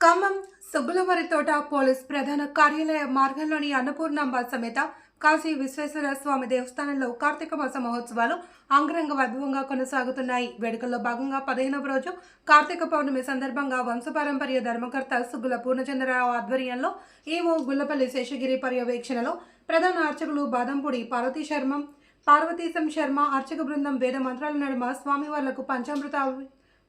Khammam సుబ్బులవరితోట police ప్రధాన కార్యాలయ మార్గంలోని అన్నపూర్ణాంబ సమేత కాశీ విశ్వేశ్వర స్వామి దేవస్థానంలో కార్తీక మాస మహోత్సవాలు అంగరంగ వైభవంగా కొనసాగుతున్నాయి. వేడుకల్లో భాగంగా పదిహేనవ రోజు కార్తీక పౌర్ణమి సందర్భంగా వంశపారంపర్య ధర్మకర్త సుగ్గుల పూర్ణచంద్రరావు ఆధ్వర్యంలో ఈవో గుల్లపల్లి శేషగిరి పర్యవేక్షణలో ప్రధాన అర్చకులు బాదంపూడి పార్వతీ శర్మ పార్వతీశం శర్మ అర్చక బృందం వేద మంత్రాల నడుమ స్వామివార్లకు పంచామృతాలు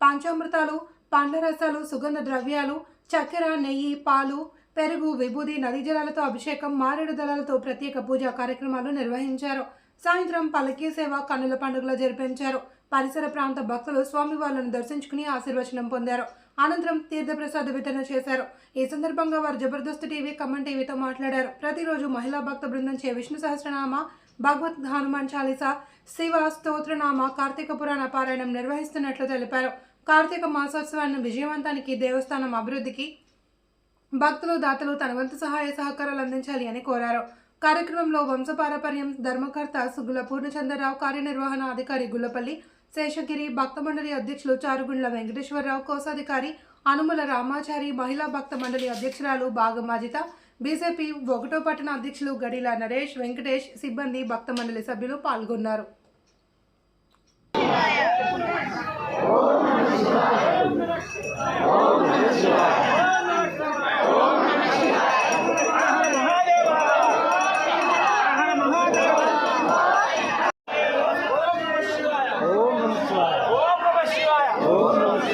పంచామృతాలు పండ్ల రసాలు సుగంధ ద్రవ్యాలు చక్కెర నెయ్యి పాలు పెరుగు విభూది నదీ జలాలతో అభిషేకం మారేడు దళాలతో ప్రత్యేక పూజా కార్యక్రమాలు నిర్వహించారు. సాయంత్రం పల్లకీ సేవ కన్నుల పండుగలో జరిపించారు. పరిసర ప్రాంత భక్తులు స్వామివార్లను దర్శించుకుని ఆశీర్వచనం పొందారు. అనంతరం తీర్థప్రసాద వితరణ చేశారు. ఈ సందర్భంగా వారు జబర్దస్త్ టీవీ కమన్ టీవీతో మాట్లాడారు. ప్రతిరోజు మహిళా భక్త బృందం చే విష్ణు సహస్రనామ భగవద్ హనుమాన్ చాలీసా శివ స్తోత్రనామ కార్తీక పురాణ పారాయణం నిర్వహిస్తున్నట్లు తెలిపారు. కార్తీక మాసోత్సవాన్ని విజయవంతానికి దేవస్థానం అభివృద్ధికి భక్తులు దాతలు తన వంతు సహాయ సహకారాలు అందించాలి అని కోరారు. కార్యక్రమంలో వంశపారపర్యం ధర్మకర్త సుగుల పూర్ణచంద్రరావు కార్యనిర్వహణ అధికారి గుల్లపల్లి శేషగిరి భక్త మండలి అధ్యక్షులు చారుగుండ్ల వెంకటేశ్వరరావు కోశాధికారి అనుమల రామాచారి మహిళా భక్త మండలి అధ్యక్షురాలు బాగమాజిత బీజేపీ ఒకటో పట్టణ అధ్యక్షులు గడిల నరేష్ వెంకటేష్ సిబ్బంది భక్త మండలి సభ్యులు పాల్గొన్నారు ఓం నమ శివాయ ఓం నమ శివాయ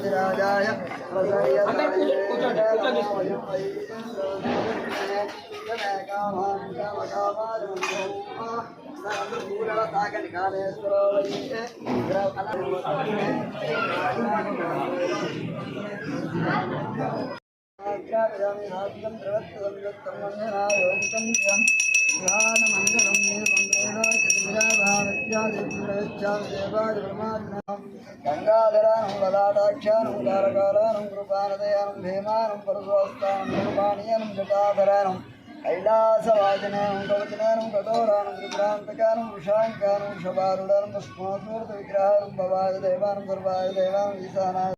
రాజాదిరాజాయ గంగాధరానం లలాటాక్షానం కారకారానం కృపానదయానం భీమానం పరశోస్తానం నిర్మాణీయనం జటాధరానం కైలాసవాజనం కవచనానం కఠోరానం త్రిపురాంతకానం విషాంకానం షబారుడానం పుష్పమూర్తి విగ్రహారం భవాయ దేవానం సర్వాయ దేవానం ఈశానాయ దేవీ సనాథ కాశీ విశ్వేశ్వరస్వామినే పరివార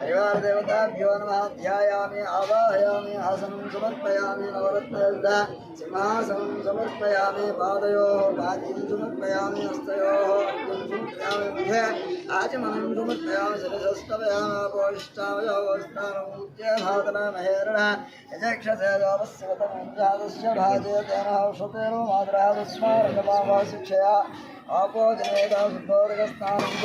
परिवार देवताभ्यो नमः ध्यायामि आवाहयामि आसनं समर्पयामि नवरत्नयुध सिंहासनं समर्पयामि पादयोः पाद्यं समर्पयामि हस्तयोः अग्निं समर्पयामि मुखे आचमनं समर्पयामि शिरसस्तवयामोष्टावयोष्टानमुच्चभातनमहेरण यजक्षसे योपस्वतमुञ्जातस्य भाजयतेन औषधेरो मातरः तस्मारकपामशिक्षया आपोजनेदासुन्दोरकस्नानं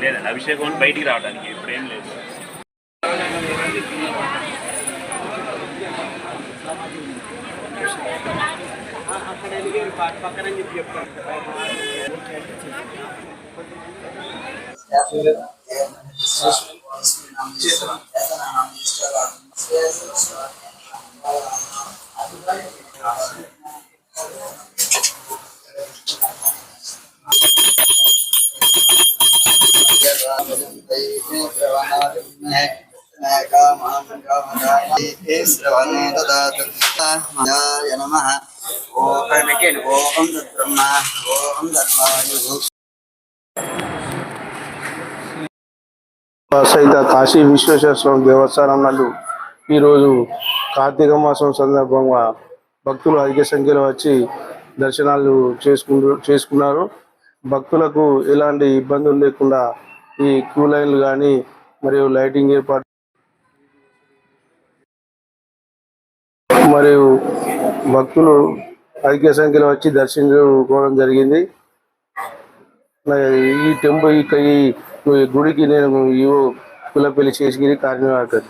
లేదండి అభిషేకం బయటికి రావడానికి ఇప్పుడేం లేదు. అక్కడ పక్కన చెప్పి చెప్తాను శ్రవణే ఓం ఓం ఓం సహిత కాశీ విశ్వేశ్వర స్వామి దేవస్థానం నందు ఈరోజు కార్తీక మాసం సందర్భంగా భక్తులు అధిక సంఖ్యలో వచ్చి దర్శనాలు చేసుకుంటూ చేసుకున్నారు. భక్తులకు ఎలాంటి ఇబ్బందులు లేకుండా ఈ క్యూ లైన్లు కానీ మరియు లైటింగ్ ఏర్పాటు మరియు భక్తులు అధిక సంఖ్యలో వచ్చి దర్శించుకోవడం జరిగింది. ఈ టెంపుల్ ఇక ఈ గుడికి నేను ఈవో కులపల్లి శేషగిరి కార్యనిర్వాహకర్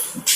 సకల